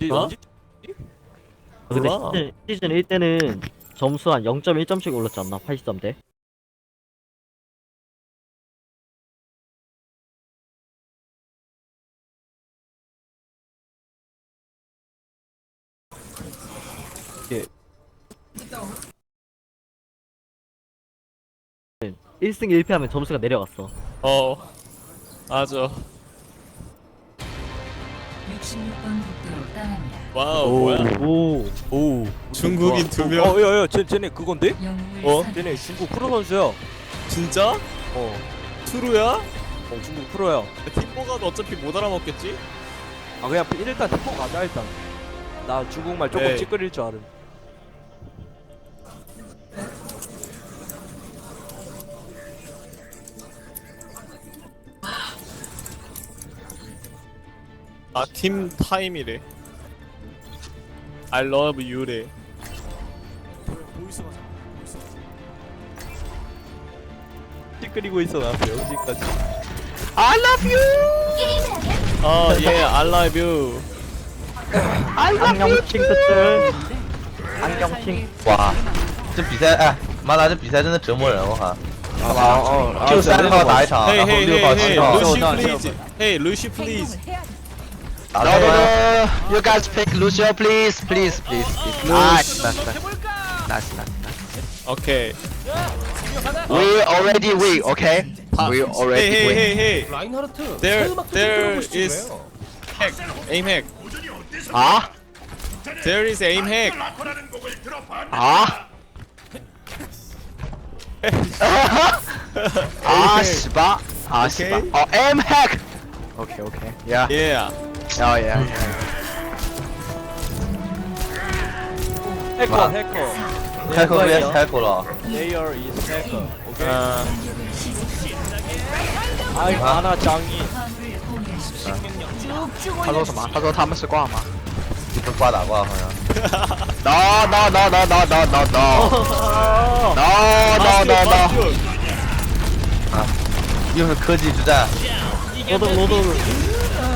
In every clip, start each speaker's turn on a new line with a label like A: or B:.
A: 언제
B: 어?
A: 언제
C: 근데
B: 몰라.
C: 시즌, 시즌 1 때는 점수 한 0.1점씩 올랐지 않나? 83대?
A: 예.
C: 1승 1패 하면 점수가 내려갔어.
B: 어 맞아
D: 66번 국도로 떠납니다.
B: 와우
A: 오.
B: 뭐야
C: 오,
A: 오
B: 중국인 두 명.
A: 어 야야 쟤 쟤네 그건데?
B: 어?
D: 선-
A: 쟤네 중국 프로 선수야
B: 진짜?
A: 어,
B: 투루야?
A: 어 중국 프로야
B: 팀보가도 어차피 못 알아먹겠지?
A: 아 그냥 일단 태포 가자 일단 나 중국말 조금
B: 네.
A: 찌끄릴 줄 알음
B: 아 팀 타임이래 I love you래
A: 찌끄리고 있어 나 여기까지
B: 어예 I love you
C: 안녕칭 뜻들. 안녕칭.
E: 哇，这比赛哎，妈的，这比赛真的折磨人，我靠！
A: 아어아
E: 就三号打一场，
B: Hey
E: 然后
B: hey
E: 六
B: hey
E: 号、
B: hey
E: 七号
B: Lucy
A: 那
B: please Hey Lucy please
E: No, no, no.
F: You guys pick Lucio, please, please, please, please. Nice, nice, nice, nice, nice,
B: nice. Okay.
F: We already win, okay? We already
B: hey,
F: win.
B: Hey, hey, hey. There, there is hack, aim hack.
F: Ah?
B: There is aim hack.
F: Ah? ah, 十八，啊，十八，哦，M hack。Okay, ah, oh, okay. Yeah.
B: Yeah.
F: Oh, yeah. yeah.
A: 해커 해커
E: 开口别开口了，
A: Layer is hacker 오케이
B: 아
A: 아이 하나 짱이
F: 他说什么？他说他们是挂吗
E: 一分挂打挂好像。
F: ？No, no, no, no, no, no, no, no. No, no, no, no.
E: 又是科技之战，
C: 로드 로드.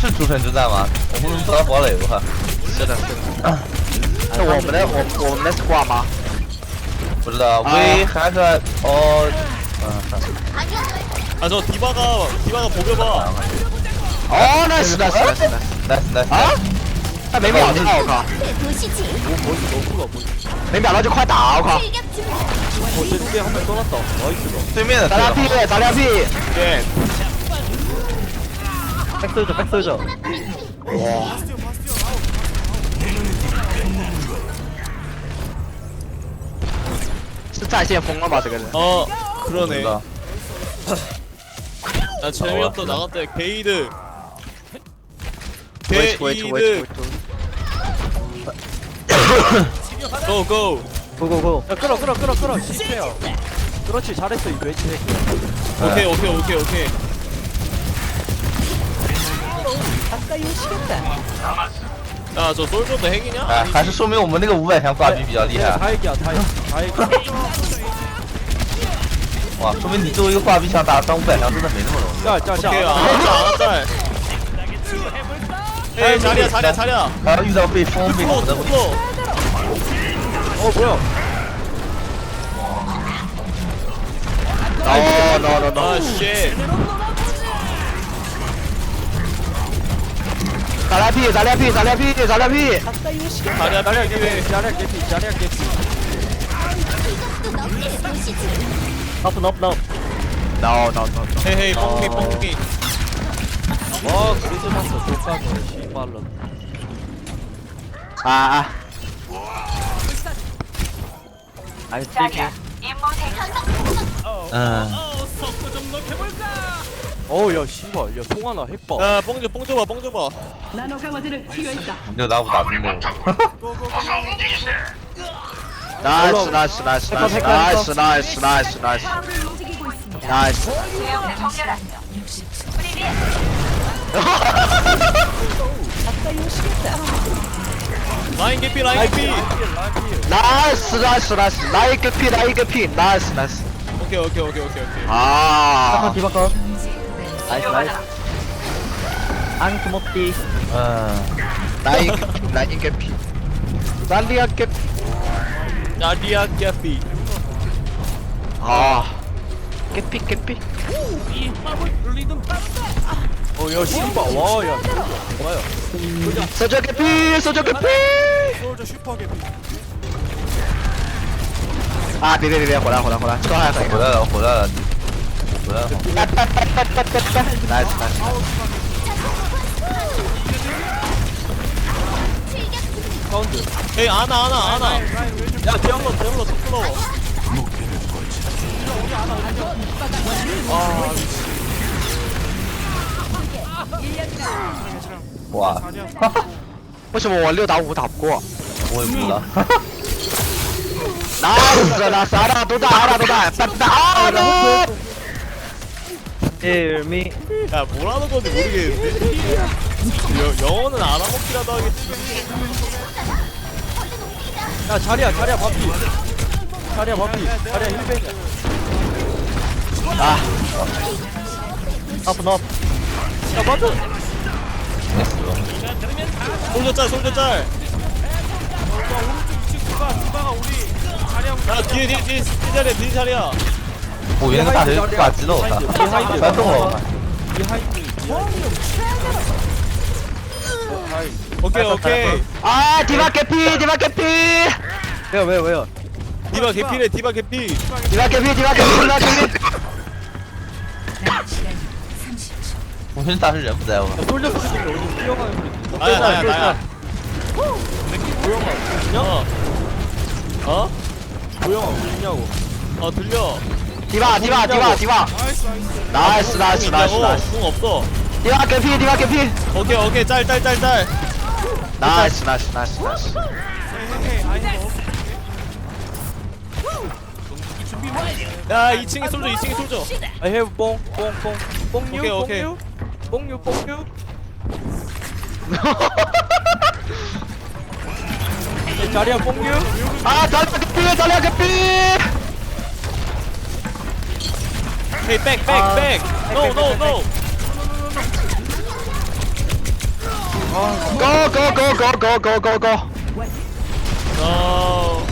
E: 是诸神之战吗？我不能抓堡垒，我靠！
F: 是的，是的。是我们的，我我们的是挂吗？
E: 不知道
F: 啊
E: We have a 哦，嗯，
B: 아저 디바가 디바가 보겨봐
F: 哦，那是的，是的，是的。
E: 来来
F: 啊？那没秒到，我靠！没秒到就快打，我靠！
A: 어쟤 두개 한명 떠났다 나이스다
E: 对面的
F: 咱俩
E: 队
F: P，咱俩 P。
B: 예
C: 백솔저 백솔저.
F: 와 스타 시에 본거 맞아
E: 그래 어
B: 그러네.
E: 아,
B: 나 재미없다 나갔다 게이드. 게이드.
C: 고고고
A: 야 끌어 끌어 끌어 끌어. 실패야 그렇지 잘했어 이 외치 새끼
B: 오케이 오케이 오케이 오케이. 야저 솔저도 핵이냐?
E: 哎，还是说明我们那个五百强挂逼比较厉害。
A: 다행이야 다행 다행이야
E: 哇，说明你作为一个挂逼强打当五百强真的没那么容易。
A: 야자자
B: 오케이 안왔짤 안왔짤 에이 자리야 자리야 자리야
E: 还要遇到被封被
B: 투로
E: 堵的，
B: 투로
A: 어 뭐야
F: No, no, no, no.
B: 아쉣
F: 자리야 피 자리야 피 자리야 피
B: 자리야 피
A: 자리야
B: 자리야
A: 개피 자리야 개피 자리야 개피
C: 나프 나프 나프
F: 나오 나오 나오
B: 헤헤이 뽕기 뽕기
A: 어 크리스마스 조카노 씨발로
F: 아아
C: 아이 게
E: 아.
A: 어야 씨발. 야 송하나 핵봐.
B: 야, 뽕 줘, 뽕 줘봐, 뽕 줘봐.
E: 나노가 와드를 필요했다.
F: 근데 나보다 안 먹어. 나이스 나이스 나이스 나이스 나이스 나이스 나이스 나이스
D: 화물을 움직이고 나이스.
B: 라인 개피, 라인 개피.
F: 나이스 나이스 나이스. 나이스 피 나이스 피. 나이스 나이스.
B: 오케이, 오케이, 오케이, 오케이, 오케이.
F: 아.
C: 디바컷 나이스 나이스. 안
F: 구먹디 아 라인 라인 개피. 날리아 개피.
B: 나디아 캐피.
F: 아. 개피 개피.
A: 어야 어, 슈퍼. 와야. 와요.
F: 음, 소저 개피 소저 개피.
A: 솔저 개피.
F: 아 네네네 고라 고라 고라 좋아
E: 回来了，回来了，
F: 뭐야? 나이스 나이스
A: 가운데
B: 에이 아나 아나 아나
A: 야 대형로 대형로 속 불러와
E: 아
F: 와 혹시 뭐 원료 나오고 다
E: 없고
F: 뭐였구나 나 진짜 나 알아 도다 알아 도다 나 알아
C: 힐미
B: 야 뭐라는 건지 모르겠는데. 여, 영어는 알아먹기라도 하겠지.
A: 야 자리야 자리야 바피. 자리야 바피. 자리야
F: 힐벤이야啊，
C: 아프
A: 너야 맞아
B: 솔저 짤 솔저 짤. 야, 뒤에, 뒤에, 뒤에, 뒤에 자리야, 뒤에 자리야.
E: 뭐 얘네가 다 여기 안 질러. 나 비하인드. 나 저거.
A: 비하인드. 비하인드.
B: 오케이 아, 오케이.
F: 아 디바 개피 디바 개피.
A: 왜요 왜요 왜요.
B: 디바 개피래 디바 개피.
F: 디바
D: 개피 디바 개피
E: 디바 개피. 무슨 사실
A: 없어요. 솔저 쓰는 거 어디 뛰어가는 거.
B: 나야 나야 나야. 느낌
A: 고영아 디바
B: 아, 디바
F: 디바 디바. 나이스 나이스.
B: 나이스 나이스 없어.
F: 디바 개피 디바 개피.
B: 오케이 오케이. 짤 짤 짤짤.
F: 나이스 나이스 나이스 나이스.
B: 야 2층에 솔져 2층에 솔져.
A: 아, I have 뽕, 뽕, 뽕, 뽕유, 뽕유, 뽕유, 뽕유. 네, 자리야 뽕유.
F: 아 달려 개피 달려 개피.
B: 헤이, 백, 백, 백. No, no, no.
F: Go go go go go go go go.
B: No.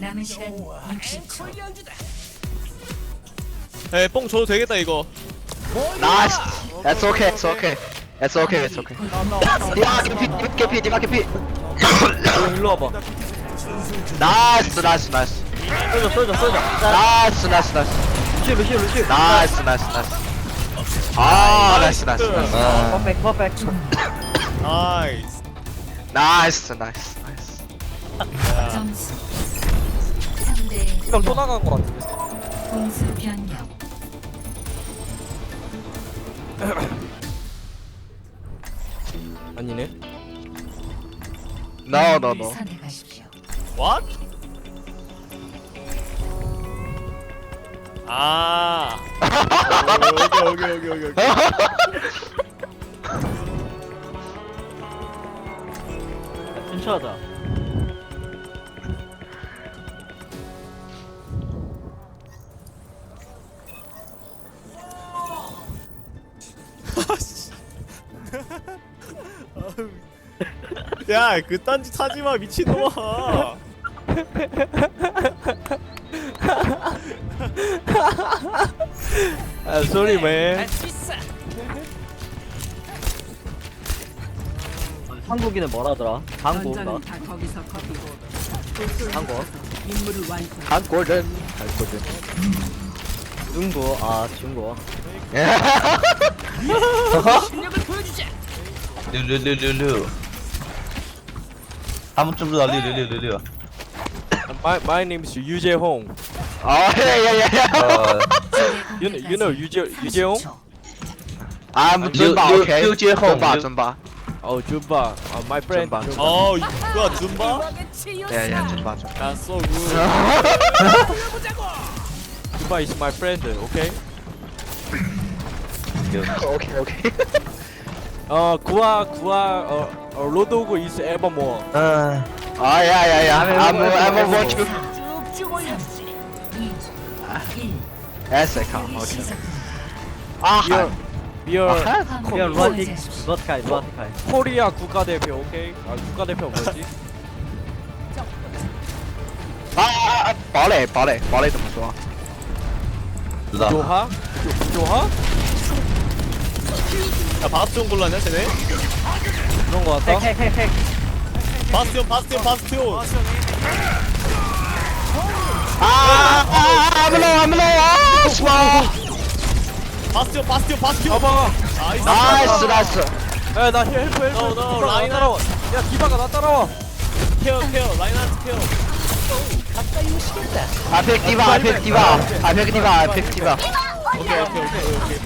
D: 남은 시간 60초.
B: 에이, 뽕 줘도 되겠다, 이거.
F: Nice. That's okay. It's okay. It's okay. It's okay. 디바 개피, 디바 개피, 디바 개피.
A: 너 일로 와봐
F: 나이스 나이스 나이스.
C: 쏠져 쏠져 쏠져
F: 나이스 나이스 나이스.
C: 루시 루시 루시
F: 나이스 나이스 나이스. 아 나이스 나이스 나이스.
E: 아,
C: 퍼펙 퍼펙 나이스.
B: 나이스
F: 나이스 나이스.
D: 점수 3대
A: 이건 또 나간 거 같은데.
D: 공수 변경
A: 아니네
F: 노노노
D: 선택하십시오
B: What? 아. 어, 여기 여기 여기 여기.
C: 진짜하다. 아씨.
B: 야, 그딴 짓 하지 마, 미친놈아.
A: 아, sorry, man.
C: 한국인은 뭐라더라? 한국인가? 강고? 강고든?
F: 한골든
C: 중국, 아, 중국.
E: 룰룰룰룰룰 他们知不知道六六六六六
A: ？My my name is Yu Jae
F: Hong. Oh yeah yeah yeah.
E: yeah.
A: You know you know Yu Jae Yu Jae Hong.
F: I'm Zumba. Okay.
E: Yu Jae Hong.
F: Zumba Zumba.
A: Oh Zumba. Oh my friend.
B: Zumba. Oh you got Zumba.
F: Yeah yeah Zumba. Zumba.
B: That's so good.
A: Zumba is my friend. Okay.
F: okay okay.
A: 어 구아 구아 어, 어 로드 오브 이스 에버모어.
E: 아,
F: 아, 야, 야, 야. I'm, I'm, I'm watching.
D: 에세
F: 카. 오케이. 아,
A: 비얼
C: 비얼 야 비얼 루아틱 루아틱하이 루아틱하이
A: 코리아 국가대표 오케이? 아 국가대표 뭐지?
F: 아, 아, 아, 발레, 발레, 발레 怎么说?
A: 조하? 조, 조하?
B: 야 바스티온 골라냐 쟤네?
A: 그런 거 같다?
C: 핵핵핵핵
B: 바스티온 바스티온
F: low, I'm low. Ah, small.
B: 바스티온 바스티온 바스티온
A: 봐봐.
B: 나이스.
F: Nice, nice.
A: 야나 헬프 헬프
B: No, no,
A: 디바가 나
B: 라인
A: 따라와. 야 디바가 나 따라와.
B: 케어 케어. 라인한테 케어.
F: pick diva, I pick diva, I pick diva.
B: 오케이 오케이 오케이 오케이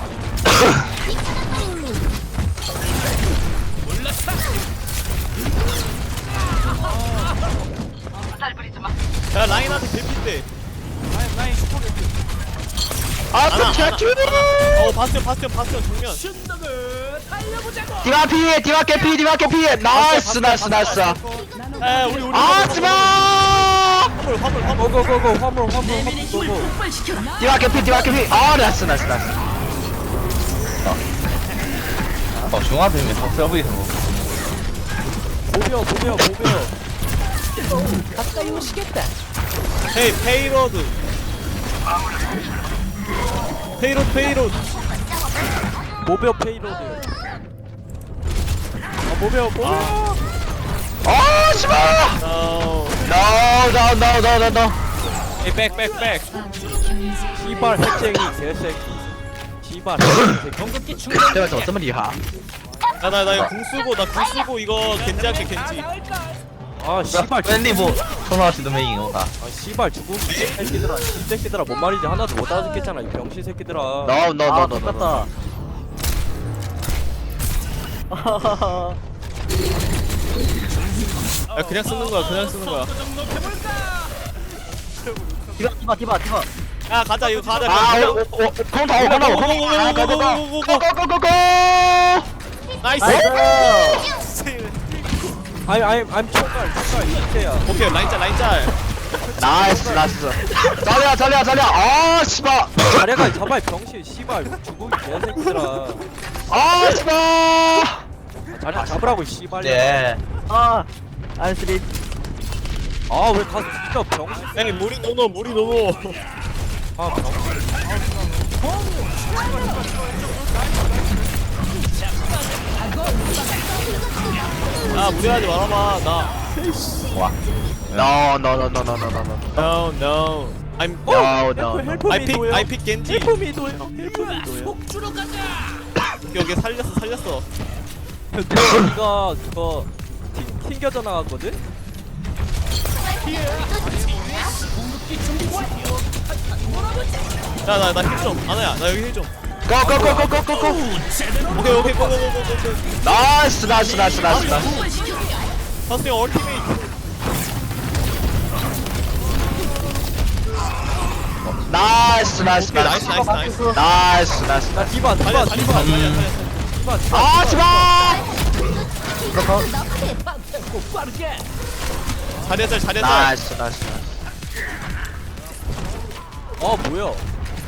B: 살 부리지 라인한테 대피인데.
F: 라인
B: 라인
F: 슈퍼
B: 개피. 아또 지하철 어 바스티온 바스티온 정면.
F: 디바 피해 디바 개피 디바 개피 나이스 나이스 나이스.
B: 에 우리 우리
F: 아 지마! 디바 개피 디바 개피 아 나이스 나이스 나이스.
E: 어 중화생님 박수 해보이세요
A: 보벼 보벼 보벼.
B: 헤이 페이로드 페이로드 페이로드
A: 보벼 페이로드 아 보벼 보벼
F: 아, 지마.
B: No
F: No, no, no, no, no, no.
B: Hey back back back
A: 씨발 핵쟁이 개새끼 씨발 핵쟁이 새끼
F: 这个怎么这么厉害？
B: 야나나 이거 궁 쓰고 나 궁 쓰고 이거 겐지 할게 겐지
A: 아 씨발
E: 웬디 뭐 토너하시 도메인 오가
A: 아 씨발 죽음 새끼들아 이 새끼들아 뭔 말인지 하나도 못 알아듣겠잖아 이 병신 새끼들아
F: 나와 나와 나와 나와
C: 똑같다
B: 야 그냥 쓰는 거야 그냥 쓰는 거야
C: 디바 디바 디바 디바
B: 야 가자 이거 가자
F: 아
B: 오, 오,
F: 오, 그럼 다 오고 나고 그럼 오고 나고 그럼 오고
B: 나고 나이스
A: 아이 아이 아니 총괄 총괄 이태야.
B: 오케이 라인짤 라인짤.
F: 나이스 나이스. 잘해야 잘해야 잘해야. 아 씨발.
A: 자네가 잡아 병신 씨발. 주먹이 개새끼들아.
F: 아 씨발.
A: 자네 잡으라고 씨발.
E: 예
C: 아 알스리
A: 아왜 가서 진짜 병신.
B: 에이 물이 노노 물이 노노.
A: 아 병신.
B: 아, 아 무리하지 말아봐 나 와.
F: No, no, no, no, no, no, no, no.
B: No no I'm
F: No, no, no.
A: 헬프 I pick
B: I pick 겐지
A: 헬프 미도요 헬프 미도요
B: 여기 살렸어 살렸어
A: 가 그거 튕겨져 나 갔거든.
B: 야나나 힐좀 아나야 나 여기 힐좀
F: 고고고고고고고
B: 오케이 오케이 고고고고고
F: 나이스
B: 나이스 나이스 나이스 아, 나이스. 선생 얼티메이트.
F: 나이스 나이스
B: 오케이, 나이스.
F: 나이스
B: 나이스 나이스.
F: 나이스
A: 나이스.
B: 나 디바
A: 디바
B: 달려 달려
A: 디바.
B: 달려
A: 디바 디바.
F: 아 제발
B: 잘했어 잘했어.
F: 나이스 나이스 나이스.
A: 아 뭐야?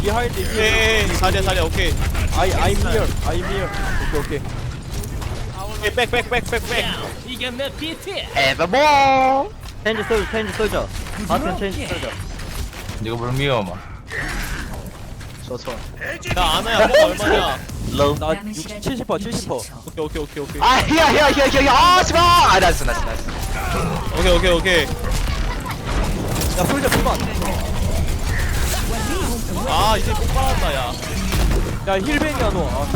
B: behind the 에이 사리야 사리야 오케이.
A: I I'm here. I'm here. 오케이 오케이.
B: 오케이 백백백백백
F: 이게 내 비트.
C: 에버모 체인지 솔져 체인지 솔져 바튼 체인지
E: 솔져 이거
F: 불미워마. 좋죠
B: 야 아나야 뭐 얼마냐?
D: 로우 나
A: 60, 70% 70%.
B: 오케이 오케이 오케이 오케이.
F: 아야야야야야. 아 씨발. 아 나이스 나이스 나이스.
B: 오케이 오케이 오케이.
A: 야 솔져 그만.
B: 아 이제 꼭 빨았다 야.
A: 야 힐벤이야 너. 아.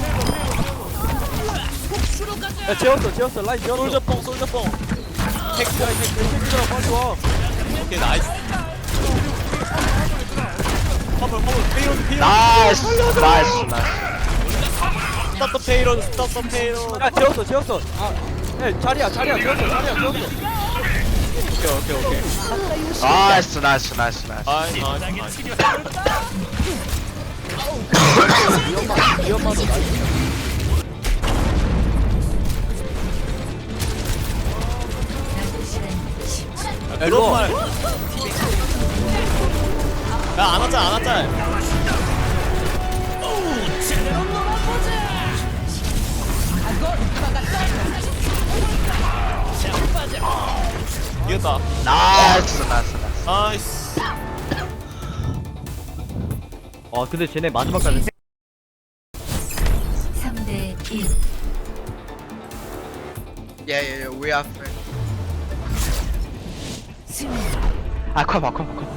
A: 야 재웠어 재웠어. 라인 재웠어.
B: 솔저뽕 솔저뽕.
A: 핵야 이제 핵이잖아 빨리 와.
B: 오케이 나이스. 화물 화물 페이론 페이론
F: 나이스 나이스 나이스.
B: 스타터 페이론 스타터 페이론
A: 야 재웠어 재웠어. 아 야 자리야 자리야 재웠어 자리야 재웠어
B: 오케이 오케이 오케이
F: 나이스 나이스 나이스 나이스
B: 아이 나이스 나이스
A: 위험하다 나이스
D: 남은 시간 10초.
B: 야, 그런 말. 야, 안 왔잖아, 안 왔잖아. 이겼다.
F: 나이스 나이스 나이스
B: 나이스.
C: 아 근데 쟤네 마지막까지
D: 3대 1.
F: Yeah, yeah, yeah, we are friends. 아, 컴온.